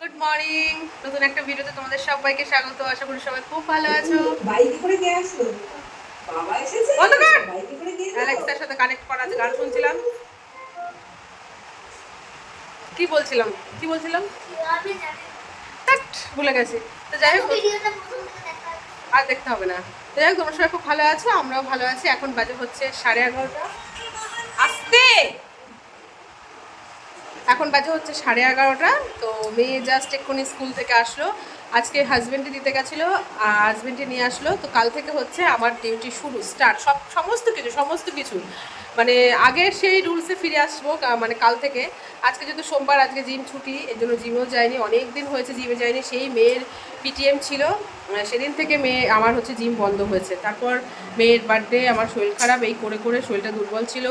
Good morning নতুন একটা ভিডিওতে তোমাদের সবাইকে স্বাগত। আশা করি সবাই খুব ভালো আছো। বাইকে করে কে আসলো? বাবা এসেছে। বন্ধ কর। বাইকে করে কে অ্যালেক্সার সাথে কানেক্ট করা আছে গান শুনছিলাম। কি বলছিলাম? কি বলছিলাম? ধ্যাৎ, ভুলে গেছি। তো যাই হোক আর দেখতে হবে না। তো যাই হোক তোমরা সবাই খুব ভালো আছো আমরাও ভালো আছি। এখন বাজে হচ্ছে সাড়ে এগারোটা। আসতে! এখন বাজে হচ্ছে সাড়ে এগারোটা, তো মেয়ে জাস্ট এক্ষুনি স্কুল থেকে আসলো। আজকে হাজব্যান্ডে দিতে গেছিল, আর হাজবেন্ডে নিয়ে আসলো। তো কাল থেকে হচ্ছে আমার ডিউটি শুরু স্টার্ট সব, সমস্ত কিছু সমস্ত কিছু। মানে আগের সেই রুলসে ফিরে আসব মানে কাল থেকে। আজকে যেহেতু সোমবার, আজকে জিম ছুটি, এর জন্য জিমেও যায়নি অনেক দিন হয়েছে জিমে যায়নি, সেই মেয়ের পিটিএম ছিল। সেদিন থেকে মেয়ে, আমার হচ্ছে জিম বন্ধ হয়েছে। তারপর মেয়ের বার্থডে আমার শরীর খারাপ, এই করে করে শরীরটা দুর্বল ছিল।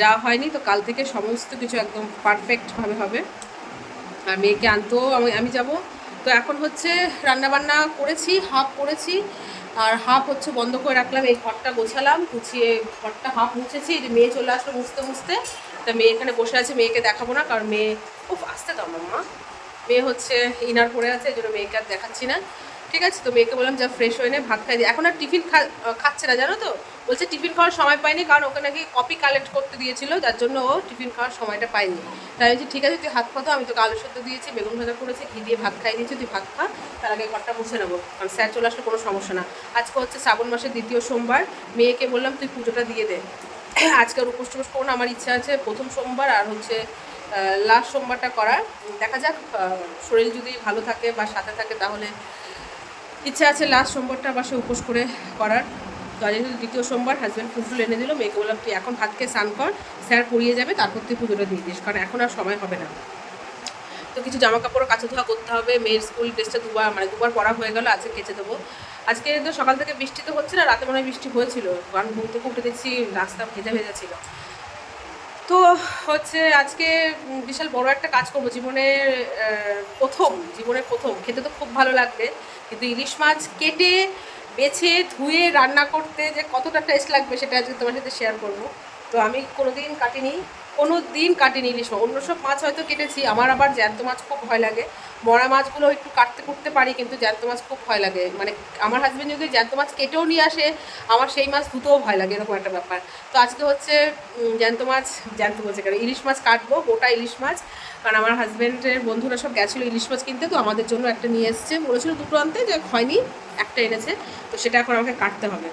যা হয়নি, তো কাল থেকে সমস্ত কিছু একদম পারফেক্টভাবে হবে। আর মেয়েকে আনতেও আমি আমি যাব। তো এখন হচ্ছে রান্নাবান্না করেছি হাফ করেছি। আর হাফ হচ্ছে বন্ধ করে রাখলাম, এই ঘরটা গোছালাম, গুছিয়ে ঘরটা হাফ মুছেছি। যে মেয়ে চলে আসলো মুছতে মুছতে, তা মেয়ে এখানে বসে আছে, মেয়েকে দেখাবো না, কারণ মেয়ে খুব আসতে দাও মাম্মা মেয়ে হচ্ছে ইনার পরে আছে, এই জন্য মেয়েকে আর দেখাচ্ছি না। ঠিক আছে, তো মেয়েকে বললাম, যা ফ্রেশ হয়ে নে, ভাত খাই দিই এখন আর টিফিন খাচ্ছে না, জানো তো? বলছে, টিফিন খাওয়ার সময় পাইনি, কারণ ওকে নাকি কপি কালেক্ট করতে দিয়েছিল, যার জন্য ও টিফিন খাওয়ার সময়টা পায়নি তাই বলছি, ঠিক আছে, তুই হাত খাতো আমি তোকে আলু সেদ্ধ দিয়েছি, বেগুন ভাজা করেছি, ঘি দিয়ে ভাত খাই দিয়েছি, তুই ভাত খা, তার আগে ঘরটা মুছে নেব, কারণ স্যার চলে আসলে কোনো সমস্যা না। আজকে হচ্ছে শ্রাবণ মাসের দ্বিতীয় সোমবার, মেয়েকে বললাম, তুই পুজোটা দিয়ে দে। আজকে আর উপোস টুপোস করব না, আমার ইচ্ছা আছে প্রথম সোমবার আর হচ্ছে লাস্ট সোমবারটা করার। দেখা যাক শরীর যদি ভালো থাকে বা সাথে থাকে, তাহলে ইচ্ছা আছে লাস্ট সোমবারটা বাসে উপোস করে করার। তো আজ দ্বিতীয় সোমবার হাজব্যান্ড ফুল টুল এনে দিল, মেয়েকে বললাম, তুই এখন ভাত খেয়ে স্নান কর, স্যার পড়িয়ে যাবে, তারপর তুই পুজোটা দিয়ে দিস, কারণ এখন আর সময় হবে না। তো কিছু জামা কাপড় কাছে ধোয়া করতে হবে, মেয়ের স্কুল ড্রেসটা দুবার মানে দুবার পরা হয়ে গেল, আজকে কেচে দেবো। আজকে তো সকাল থেকে বৃষ্টি তো হচ্ছে না, রাতে মনে হয় বৃষ্টি হয়েছিল, কারণ ঘুম থেকে উঠে দেখছি রাস্তা ভেজা ভেজা ছিল। তো হচ্ছে আজকে বিশাল বড় একটা কাজ করব, জীবনের প্রথম জীবনের প্রথম, খেতে তো খুব ভালো লাগবে। কিন্তু ইলিশ মাছ কেটে, বেছে, ধুয়ে রান্না করতে যে কতটা টেস্ট লাগবে সেটা আজকে তোমার সাথে শেয়ার করব। তো আমি কোনোদিন কাটিনি। কোনো দিন কাটিনি ইলিশ মাছ। অন্য সব মাছ হয়তো কেটেছি, আমার আবার জ্যান্ত মাছ খুব ভয় লাগে। মরা মাছগুলো একটু কাটতে কুটতে পারি, কিন্তু জ্যান্ত মাছ খুব ভয় লাগে। মানে আমার হাজব্যান্ড যদি জ্যান্ত মাছ কেটেও নিয়ে আসে, আমার সেই মাছ ধুতেও ভয় লাগে, এরকম একটা ব্যাপার। তো আজকে হচ্ছে জ্যান্ত মাছ, জ্যান্ত বলছে কেন? ইলিশ মাছ কাটবো, গোটা ইলিশ মাছ। কারণ আমার হাজব্যান্ডের বন্ধুরা সব গেছিল ইলিশ মাছ কিনতে, তো আমাদের জন্য একটা নিয়ে এসছে। বলেছিল দুটো আনতে, যে হয়নি, একটা এনেছে। তো সেটা এখন আমাকে কাটতে হবে।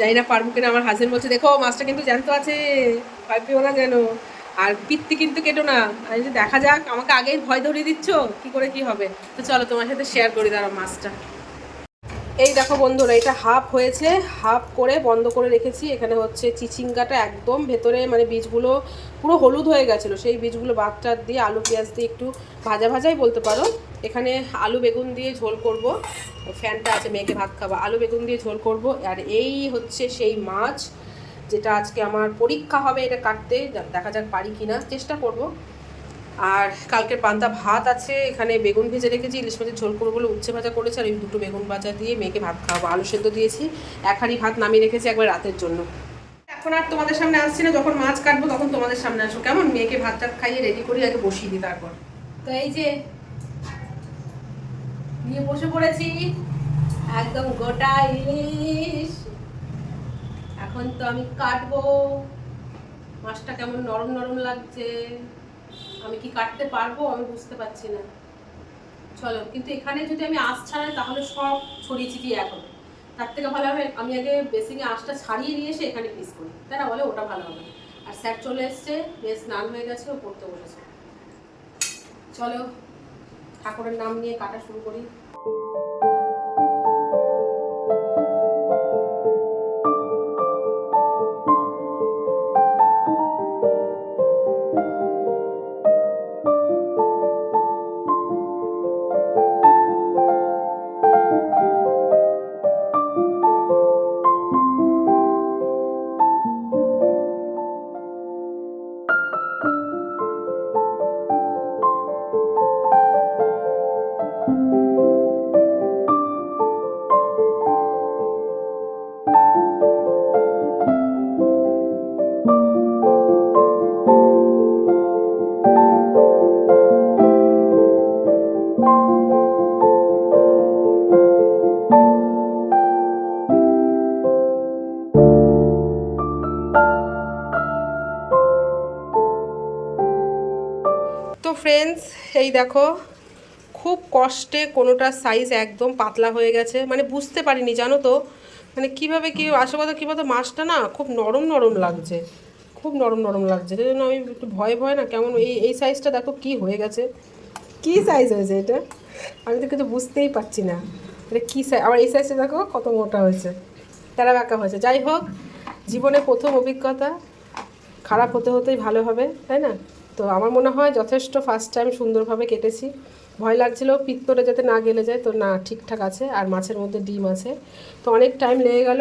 জানি না, পারব কিনা, আমার হাজবেন্ড বলছে, দেখো, মাছটা কিন্তু জ্যান্ত আছে ভয় পেও না যেন আর পিত্তি কিন্তু কেটো না। আমি দেখা যাক, আমাকে আগেই ভয় ধরিয়ে দিচ্ছ, কি করে কি হবে? তো চলো তোমার সাথে শেয়ার করি দাঁড়াও মাছটা। এই দেখো বন্ধুরা, এটা হাফ হয়েছে হাফ করে বন্ধ করে রেখেছি। এখানে হচ্ছে চিচিঙ্গাটা একদম ভেতরে মানে বীজগুলো পুরো হলুদ হয়ে গেছিল। সেই বীজগুলো টাদ দিয়ে আলু, পেঁয়াজ দিয়ে একটু ভাজা ভাজাই বলতে পারো। এখানে আলু, বেগুন দিয়ে ঝোল করব। ফ্যানটা আছে, মেয়েকে ভাত খাবা। আলু, বেগুন দিয়ে ঝোল করব। আর এই হচ্ছে সেই মাছ, যেটা আজকে আমার পরীক্ষা হবে এটা কাটতে। দেখা যাক পারি কিনা। চেষ্টা করব। আর কালকের পান্তা ভাত আছে, এখানে বেগুন ভেজে রেখেছি, ইলিশ মাছের ঝোল করব বলে উচ্ছে ভাজা করেছে, আর এই দুটো বেগুন ভাজা দিয়ে মেয়েকে ভাত খাওয়াবো। আলু সেদ্ধ দিয়েছি, এক ভাত নামিয়ে রেখেছি একবার রাতের জন্য। এখন আর তোমাদের সামনে আসছি না, যখন মাছ কাটবো তখন তোমাদের সামনে আসো কেমন? মেয়েকে ভাত টাত খাইয়ে রেডি করি, আগে বসিয়ে দিই তারপর। তো এই যে, নিয়ে বসে পড়েছি, একদম গোটা ইলিশ। এখন তো আমি কাটবো। মাছটা কেমন নরম নরম লাগছে। আমি কি কাটতে পারব? আমি বুঝতে পারছি না। চলো, কিন্তু এখানে যদি আমি আঁশ ছাড়াই, তাহলে সব ছড়িয়ে ছিটিয়ে এখন তার থেকে ভালো হবে, আমি আগে বেসিংয়ে আঁশটা ছাড়িয়ে নিয়ে এসে এখানে পিস করি। তাই না বলে? ওটা ভালো হবে। আর স্যার চলে এসছে বেশ স্নান হয়ে গেছে, ও পড়তে বসেছে। চলো, ঠাকুরের নাম নিয়ে কাটা শুরু করি। এই দেখো, খুব কষ্টে কোনোটার সাইজ একদম পাতলা হয়ে গেছে। মানে বুঝতে পারিনি, জানো তো? মানে কীভাবে কি আসল কথা কী বলতো মাছটা না খুব নরম নরম লাগছে। খুব নরম নরম লাগছে, সেই জন্য আমি একটু ভয় ভয় না কেমন এই এই সাইজটা দেখো কি হয়ে গেছে। কি সাইজ হয়েছে এটা? আমি তো কিছু বুঝতেই পারছি না। এটা কী সাইজ আবার এই সাইজটা দেখো কত মোটা হয়েছে। তারা বাঁকা হয়েছে। যাই হোক জীবনে প্রথম অভিজ্ঞতা, খারাপ হতে হতেই ভালো হবে, তাই না? তো আমার মনে হয় যথেষ্ট ফার্স্ট টাইম সুন্দরভাবে কেটেছি। ভয় লাগছিল পিত্তরে যাতে না গেলে যায়, তো না, ঠিকঠাক আছে, আর মাছের মধ্যে ডিম আছে। তো অনেক টাইম লেগে গেল।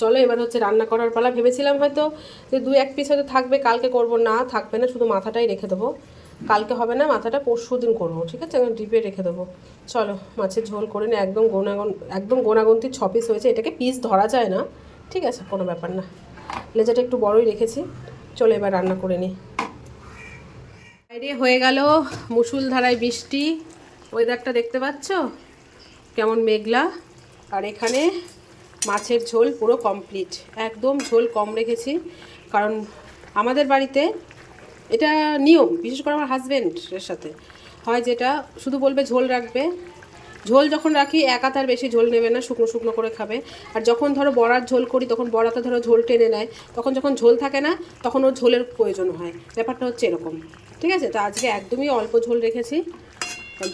চলো এবার হচ্ছে রান্না করার পালা। ভেবেছিলাম হয়তো যে দু এক পিস হয়তো থাকবে, কালকে করব। না, থাকবে না, শুধু মাথাটাই রেখে দেবো। কালকে হবে না, মাথাটা পরশু দিন করব, ঠিক আছে? ডিপে রেখে দেবো। চলো, মাছের ঝোল করে নিয়ে একদম গোনাগন, একদম গোনাগন্তি ছ পিস হয়েছে। এটাকে পিস ধরা যায় না, ঠিক আছে? কোনো ব্যাপার না। লেজাটা একটু বড়ই রেখেছি। চলো এবার রান্না করে নিই। বাইরে হয়ে গেল মুসুলধারায় বৃষ্টি। ওয়েদারটা দেখতে পাচ্ছ? কেমন মেঘলা। আর এখানে মাছের ঝোল পুরো কমপ্লিট একদম ঝোল কম রেখেছি। কারণ আমাদের বাড়িতে এটা নিয়ম, বিশেষ করে আমার হাজব্যান্ডের সাথে। হয় যেটা, শুধু বলবে ঝোল রাখবে ঝোল যখন রাখি, একা তার বেশি ঝোল নেবে না, শুকনো শুকনো করে খাবে। আর যখন ধরো বড়ার ঝোল করি, তখন বড়াতে ধরো ঝোল টেনে নেয়। তখন যখন ঝোল থাকে না, তখন ওর ঝোলের প্রয়োজন হয়। ব্যাপারটা হচ্ছে এরকম। ঠিক আছে? তো আজকে একদমই অল্প ঝোল রেখেছি।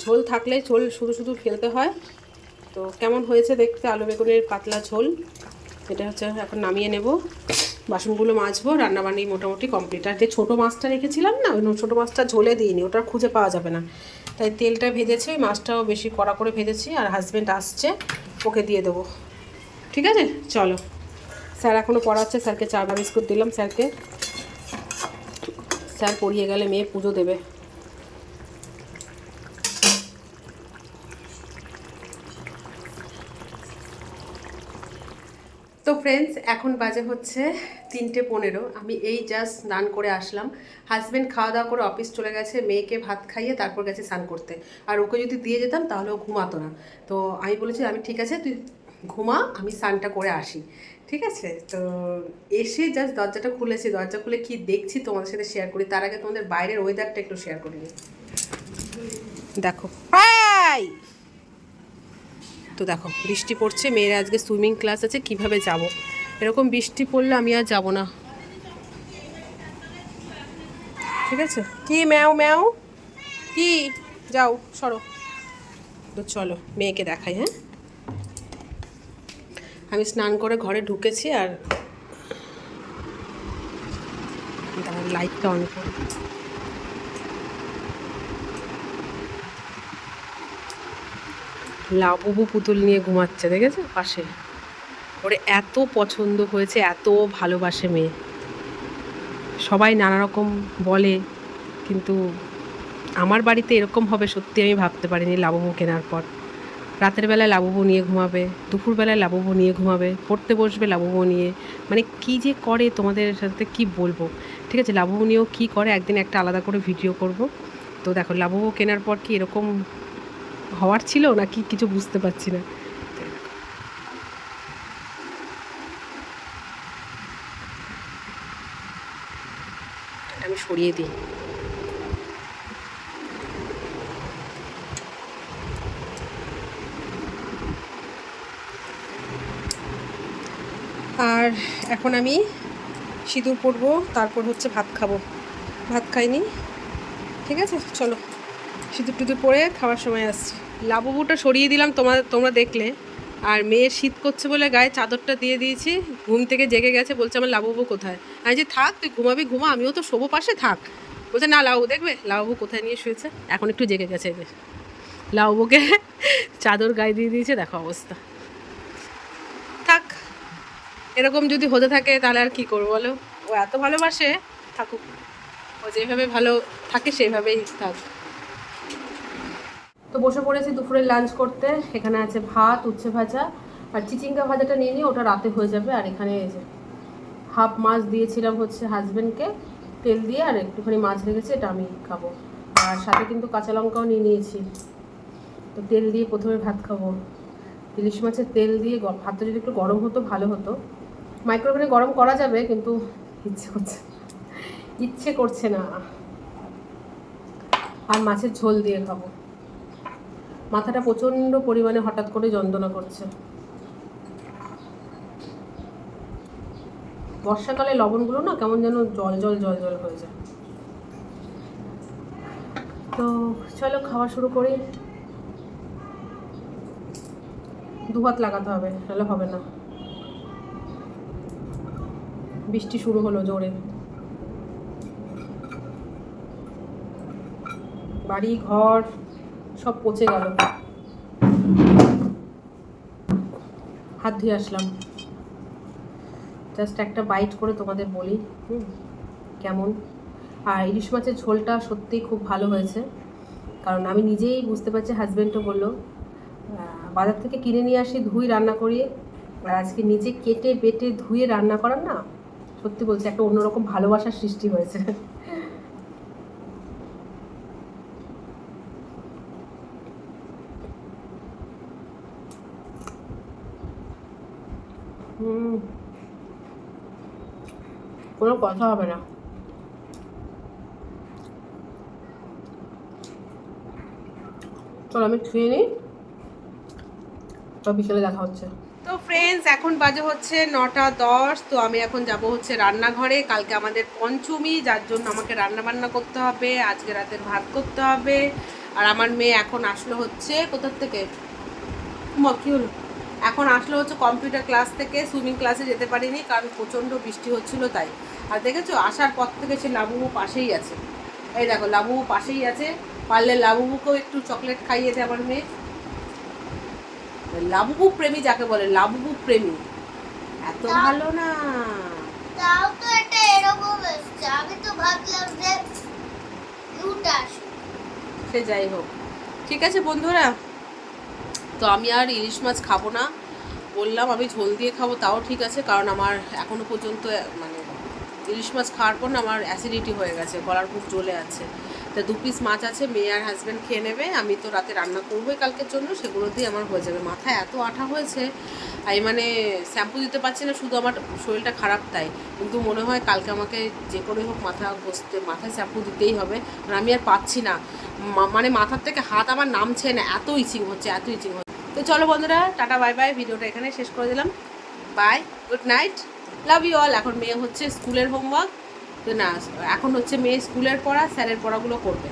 ঝোল থাকলে ঝোল শুধু শুধু ফেলতে হয়। তো কেমন হয়েছে দেখতে? আলু বেগুনের পাতলা ঝোল। এটা হচ্ছে এখন নামিয়ে নেব। বাসনগুলো মাজবো রান্নাবান্নি মোটামুটি কমপ্লিট আর যে ছোটো মাছটা রেখেছিলাম না, ওই ছোটো মাছটা ঝোলে দিইনি, ওটা খুঁজে পাওয়া যাবে না। তাই তেলটা ভেজেছি, ওই মাছটাও বেশি কড়া করে ভেজেছি আর হাজব্যান্ড আসছে, ওকে দিয়ে দেবো। ঠিক আছে? চলো। স্যার এখনও পড়াচ্ছে, স্যারকে চা বিস্কুট দিলাম, স্যারকে। স্যার পড়িয়ে গেলে মেয়ে পুজো দেবে। ফ্রেন্ডস এখন বাজে হচ্ছে তিনটে পনেরো। আমি এই জাস্ট স্নান করে আসলাম। হাজব্যান্ড খাওয়া দাওয়া করে অফিস চলে গেছে, মেয়েকে ভাত খাইয়ে তারপর গেছে স্নান করতে। আর ওকে যদি দিয়ে যেতাম তাহলে ও ঘুমাতো না। তো আমি বলেছি, আমি ঠিক আছে, তুই ঘুমা, আমি স্নানটা করে আসি। ঠিক আছে? তো এসে জাস্ট দরজাটা খুলেছি। দরজা খুলে কি দেখছি তোমাদের সাথে শেয়ার করি। তার আগে তোমাদের বাইরের ওয়েদারটা একটু শেয়ার করে দেখো। তো দেখো, বৃষ্টি পড়ছে, মেয়ের আজকে সুইমিং ক্লাস আছে, কীভাবে যাব? এরকম বৃষ্টি পড়লে আমি আর যাব না। ঠিক আছে? কি, ম্যাও ম্যাও? কি? যাও, সরো। তো চলো, মেয়েকে দেখাই হ্যাঁ? আমি স্নান করে ঘরে ঢুকেছি আর লাইটটা অন করি। লাবুবু পুতুল নিয়ে ঘুমাচ্ছে, দেখেছ? পাশে। ওরে, এত পছন্দ হয়েছে, এত ভালোবাসে মেয়ে। সবাই নানা রকম বলে, কিন্তু আমার বাড়িতে এরকম হবে সত্যি আমি ভাবতে পারিনি লাবুবু কেনার পর। রাতের বেলায় লাবুবু নিয়ে ঘুমাবে দুপুরবেলায় লাবুবু নিয়ে ঘুমাবে, পড়তে বসবে লাবুবু নিয়ে। মানে কি যে করে তোমাদের সাথে কি বলব? ঠিক আছে, লাবুবু নিয়েও কী করে? একদিন একটা আলাদা করে ভিডিও করব। তো দেখো, লাবুবু কেনার পর কি এরকম হওয়ার ছিল নাকি কিছু বুঝতে পারছি না। আমি সরিয়ে দিই। আর এখন আমি সিঁদুর পরবো, তারপর হচ্ছে ভাত খাব। ভাত খাইনি? ঠিক আছে, চলো। সিঁদুর টুদুর পরে খাওয়ার সময় আসছি। লাবুবুটা সরিয়ে দিলাম তোমার, তোমরা দেখলে। আর মেয়ের শীত করছে বলে গায়ে চাদরটা দিয়ে দিয়েছি, ঘুম থেকে জেগে গেছে, বলছে আমার লাবুবু কোথায়? আমি যে, থাক, তুই ঘুমাবি, ঘুমা, আমিও তো শোবো পাশে, থাক। বলছে, না লাবু দেখবে? লাবু কোথায় নিয়ে শুয়েছে? এখন একটু জেগে গেছে এদের। লাউবুকে চাদর গায়ে দিয়ে দিয়েছে, দেখো অবস্থা। থাক, এরকম যদি হতে থাকে, তাহলে আর কী করব বলো? ও এত ভালোবাসে, থাকুক। ও যেভাবে ভালো থাকে, সেভাবেই থাক। তো বসে পড়েছি দুপুরে লাঞ্চ করতে। এখানে আছে ভাত, উচ্ছে ভাজা আর চিচিঙ্গা ভাজাটা নিয়ে নিই ওটা রাতে হয়ে যাবে। আর এখানে এই যে হাফ মাছ দিয়েছিলাম হচ্ছে হাজব্যান্ডকে তেল দিয়ে আর একটুখানি মাছ রেখেছি, এটা আমি খাব। আর সাথে কিন্তু কাঁচা লঙ্কাও নিয়ে নিয়েছি। তো তেল দিয়ে প্রথমে ভাত খাব। ইলিশ মাছের তেল দিয়ে ভাতটা যদি একটু গরম হতো, ভালো হতো। মাইক্রোওভেনে গরম করা যাবে, কিন্তু ইচ্ছে করছে ইচ্ছে করছে না। আর মাছের ঝোল দিয়ে খাব। মাথাটা প্রচণ্ড পরিমাণে হঠাৎ করে যন্ত্রণা করছে। বর্ষাকালে লবণগুলো না কেমন যেন জল জল জল জল হয়ে যায়। তো চলো খাওয়া শুরু করি। দু হাত লাগাতে হবে, নাহলে হবে না। বৃষ্টি শুরু হলো জোরে। বাড়ি, ঘর সব পচে গেল। হাত ধুয়ে আসলাম। জাস্ট একটা বাইট করে তোমাদের বলি। হুম, কেমন? আর ইলিশ মাছের ঝোলটা সত্যিই খুব ভালো হয়েছে। কারণ আমি নিজেই বুঝতে পারছি হাজব্যান্ডও বলল বাজার থেকে কিনে নিয়ে আসি, ধুই, রান্না করি। আর আজকে নিজে কেটে বেটে ধুয়ে রান্না করার না, সত্যি বলছি, একটা অন্যরকম ভালোবাসার সৃষ্টি হয়েছে। কোনো কথা হবে না। চলো আমি খেয়ে নিই। তো বিকেলে দেখা হচ্ছে। তো ফ্রেন্ডস এখন বাজে হচ্ছে নটা দশ। তো আমি এখন যাব হচ্ছে রান্নাঘরে। কালকে আমাদের পঞ্চমী যার জন্য আমাকে রান্না বান্না করতে হবে। আজকে রাতের ভাত করতে হবে। আর আমার মেয়ে এখন আসলো হচ্ছে কোথার থেকে? মা, কি হলো এখন আসলো হচ্ছে কম্পিউটার ক্লাস থেকে সুইমিং ক্লাসে যেতে পারিনি কারণ প্রচণ্ড বৃষ্টি হচ্ছিল তাই। আর দেখেছ আসার পর থেকে সে লাবুবু পাশেই আছে। এই দেখো লাবুবু পাশেই আছে। পারলে লাবুবুকেও একটু চকলেট খাইয়ে দে আমার মেয়ে। লাবুবু প্রেমী যাকে বলে লাবুবু প্রেমী। এত ভালো না। তাও তো এটা এরকম এসছে। আমি তো ভাবলাম যে সে যাই হোক। ঠিক আছে বন্ধুরা তো আমি আর ইলিশ মাছ খাব না। বললাম, আমি ঝোল দিয়ে খাব, তাও ঠিক আছে, কারণ আমার এখনও পর্যন্ত মানে ইলিশ মাছ খাওয়ার পর না আমার অ্যাসিডিটি হয়ে গেছে, গলার খুব জ্বলে আছে। তা দু পিস মাছ আছে, মেয়ে আর হাজব্যান্ড খেয়ে নেবে, আমি তো রাতে রান্না করবোই কালকের জন্য, সেগুলো দিয়ে আমার হয়ে যাবে। মাথায় এত আঠা হয়েছে, আমি মানে শ্যাম্পু দিতে পারছি না, শুধু আমার শরীরটা খারাপ তাই। কিন্তু মনে হয় কালকে আমাকে যে করে হোক মাথা বসতে মাথায় শ্যাম্পু দিতেই হবে আমি আর পাচ্ছি না। মানে মাথার থেকে হাত আমার নামছে না, এত ইচিং হচ্ছে, এত ইচিং হচ্ছে। তো চলো বন্ধুরা টাটা বাই বাই ভিডিওটা এখানে শেষ করে দিলাম। Bye good night love you all এখন মেয়ে হচ্ছে স্কুলের হোমওয়ার্ক তো না এখন হচ্ছে মেয়ে স্কুলের পড়া স্যারের পড়াগুলো করবে।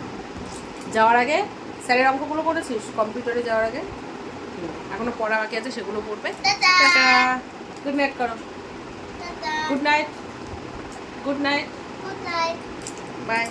যাওয়ার আগে স্যারের অঙ্কগুলো করেছিস? কম্পিউটারে যাওয়ার আগে? এখনও পড়া বাকি আছে সেগুলো পড়বে গুড নাইট করো। Good night good night good night bye